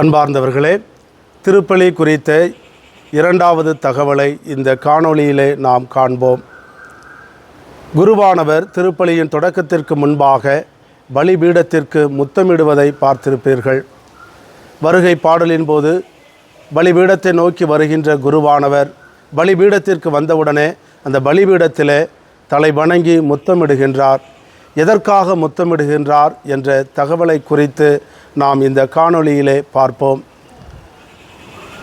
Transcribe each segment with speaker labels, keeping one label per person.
Speaker 1: அன்பார்ந்தவர்களே திருப்பலி குறித்த இரண்டாவது தகவலை இந்த காணொளியிலே நாம் காண்போம். குருவானவர் திருப்பலியின் தொடக்கத்திற்கு முன்பாக பலிபீடத்திற்கு முத்தமிடுவதை பார்த்திருப்பீர்கள். வருகை பாடலின் போது பலிபீடத்தை நோக்கி வருகின்ற குருவானவர் பலிபீடத்திற்கு வந்தவுடனே அந்த பலிபீடத்திலே தலை வணங்கி முத்தமிடுகின்றார். எதற்காக முத்தமிடுகின்றார் என்ற தகவலை குறித்து நாம் இந்த காணொளியிலே பார்ப்போம்.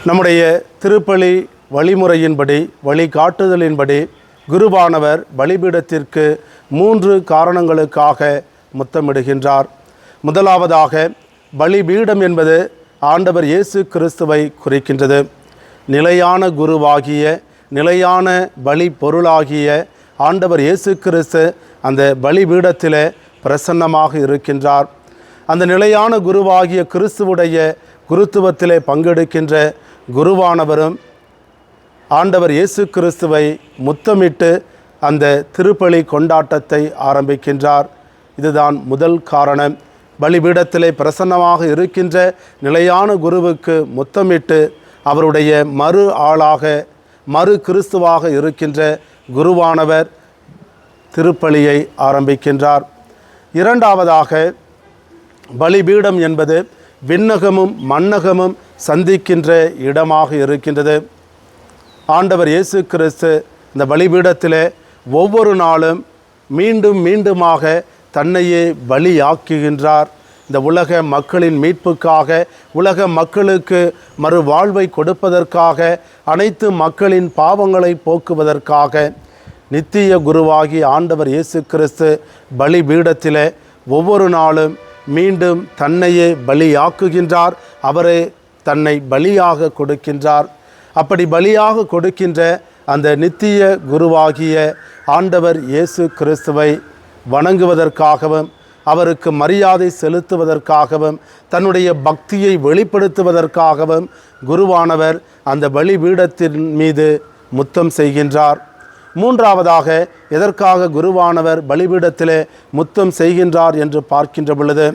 Speaker 1: நம்முடைய திருப்பலி வழிமுறையின்படி வழிகாட்டுதலின்படி குருவானவர் பலிபீடத்திற்கு மூன்று காரணங்களுக்காக முத்தமிடுகின்றார். முதலாவதாக பலிபீடம் என்பது ஆண்டவர் இயேசு கிறிஸ்துவை குறிக்கின்றது. நிலையான குருவாகிய நிலையான பலி பொருளாகிய ஆண்டவர் இயேசு கிறிஸ்து அந்த பலிபீடத்தில் பிரசன்னமாக இருக்கின்றார். அந்த நிலையான குருவாகிய கிறிஸ்துவுடைய குருத்துவத்திலே பங்கெடுக்கின்ற குருவானவரும் ஆண்டவர் இயேசு கிறிஸ்துவை முத்தமிட்டு அந்த திருப்பலி கொண்டாட்டத்தை ஆரம்பிக்கின்றார். இதுதான் முதல் காரணம். பலிபீடத்திலே பிரசன்னமாக இருக்கின்ற நிலையான குருவுக்கு முத்தமிட்டு அவருடைய மறு ஆளாக மறு கிறிஸ்துவாக இருக்கின்ற குருவானவர் திருப்பலியை ஆரம்பிக்கின்றார். இரண்டாவதாக பலிபீடம் என்பது விண்ணகமும் மண்ணகமும் சந்திக்கின்ற இடமாக இருக்கின்றது. ஆண்டவர் இயேசு கிறிஸ்து இந்த பலிபீடத்தில் ஒவ்வொரு நாளும் மீண்டும் மீண்டுமாக தன்னையே பலியாக்குகின்றார். இந்த உலக மக்களின் மீட்புக்காக உலக மக்களுக்கு மறுவாழ்வை கொடுப்பதற்காக அனைத்து மக்களின் பாவங்களை போக்குவதற்காக நித்திய குருவாகி ஆண்டவர் இயேசு கிறிஸ்து பலிபீடத்தில் ஒவ்வொரு நாளும் மீண்டும் தன்னையே பலியாக்குகின்றார். அவரே தன்னை பலியாக கொடுக்கின்றார். அப்படி பலியாக கொடுக்கின்ற அந்த நித்திய குருவாகிய ஆண்டவர் இயேசு கிறிஸ்துவை வணங்குவதற்காகவும் அவருக்கு மரியாதை செலுத்துவதற்காகவும் தன்னுடைய பக்தியை வெளிப்படுத்துவதற்காகவும் குருவானவர் அந்த பலிபீடத்தின் மீது முத்தம் செய்கின்றார். மூன்றாவதாக எதற்காக குருவானவர் பலிபீடத்திலே முத்தம் செய்கின்றார் என்று பார்க்கின்ற பொழுது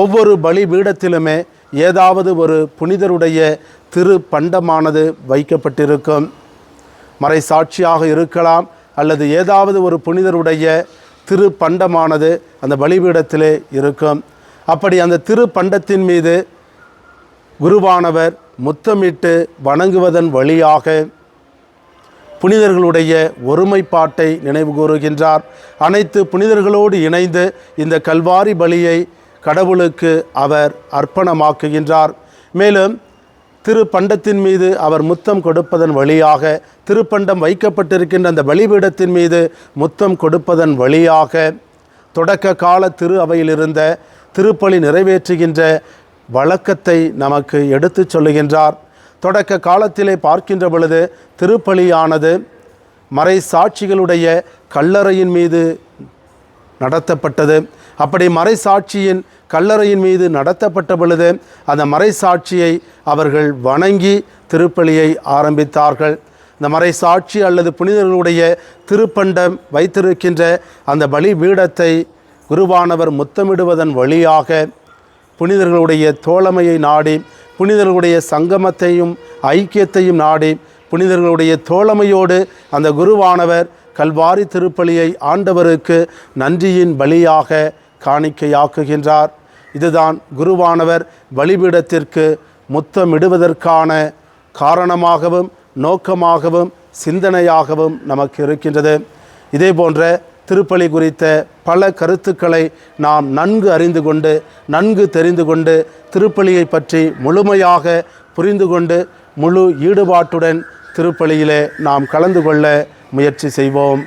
Speaker 1: ஒவ்வொரு பலிபீடத்திலுமே ஏதாவது ஒரு புனிதருடைய திரு பண்டமானது வைக்கப்பட்டிருக்கும். மறை சாட்சியாக இருக்கலாம் அல்லது ஏதாவது ஒரு புனிதருடைய திரு பண்டமானது அந்த பலிபீடத்திலே இருக்கும். அப்படி அந்த திரு பண்டத்தின் மீது குருவானவர் முத்தமிட்டு வணங்குவதன் வழியாக புனிதர்களுடைய ஒருமைப்பாட்டை நினைவு கூறுகின்றார். அனைத்து புனிதர்களோடு இணைந்து இந்த கல்வாரி பலியை கடவுளுக்கு அவர் அர்ப்பணமாக்குகின்றார். மேலும் திருப்பண்டத்தின் மீது அவர் முத்தம் கொடுப்பதன் வழியாக திருப்பண்டம் வைக்கப்பட்டிருக்கின்ற அந்த பலிபீடத்தின் மீது முத்தம் கொடுப்பதன் வழியாக தொடக்க கால திரு அவையிலிருந்த திருப்பலி நிறைவேற்றுகின்ற வழக்கத்தை நமக்கு எடுத்துச் சொல்லுகின்றார். தொடக்க காலத்திலே பார்க்கின்ற பொழுது திருப்பலியானது மறை சாட்சிகளுடைய கல்லறையின் மீது நடத்தப்பட்டது. அப்படி மறைசாட்சியின் கல்லறையின் மீது நடத்தப்பட்ட பொழுது அந்த மறைசாட்சியை அவர்கள் வணங்கி திருப்பலியை ஆரம்பித்தார்கள். இந்த மறைசாட்சி அல்லது புனிதர்களுடைய திருப்பண்டம் வைத்திருக்கின்ற அந்த பலி பீடத்தை குருவானவர் முத்தமிடுவதன் வழியாக புனிதர்களுடைய தோழமையை நாடி புனிதர்களுடைய சங்கமத்தையும் ஐக்கியத்தையும் நாடி புனிதர்களுடைய தோழமையோடு அந்த குருவானவர் கல்வாரி திருப்பலியை ஆண்டவருக்கு நன்றியின் பலியாக காணிக்கையாக்குகின்றார். இதுதான் குருவானவர் பலிபீடத்திற்கு முத்தமிடுவதற்கான காரணமாகவும் நோக்கமாகவும் சிந்தனையாகவும் நமக்கு இருக்கின்றது. இதே போன்ற திருப்பலி குறித்த பல கருத்துக்களை நாம் நன்கு அறிந்து கொண்டு நன்கு தெரிந்து கொண்டு திருப்பலியை பற்றி முழுமையாக புரிந்து கொண்டு முழு ஈடுபாட்டுடன் திருப்பலியிலே நாம் கலந்து கொள்ள முயற்சி செய்வோம்.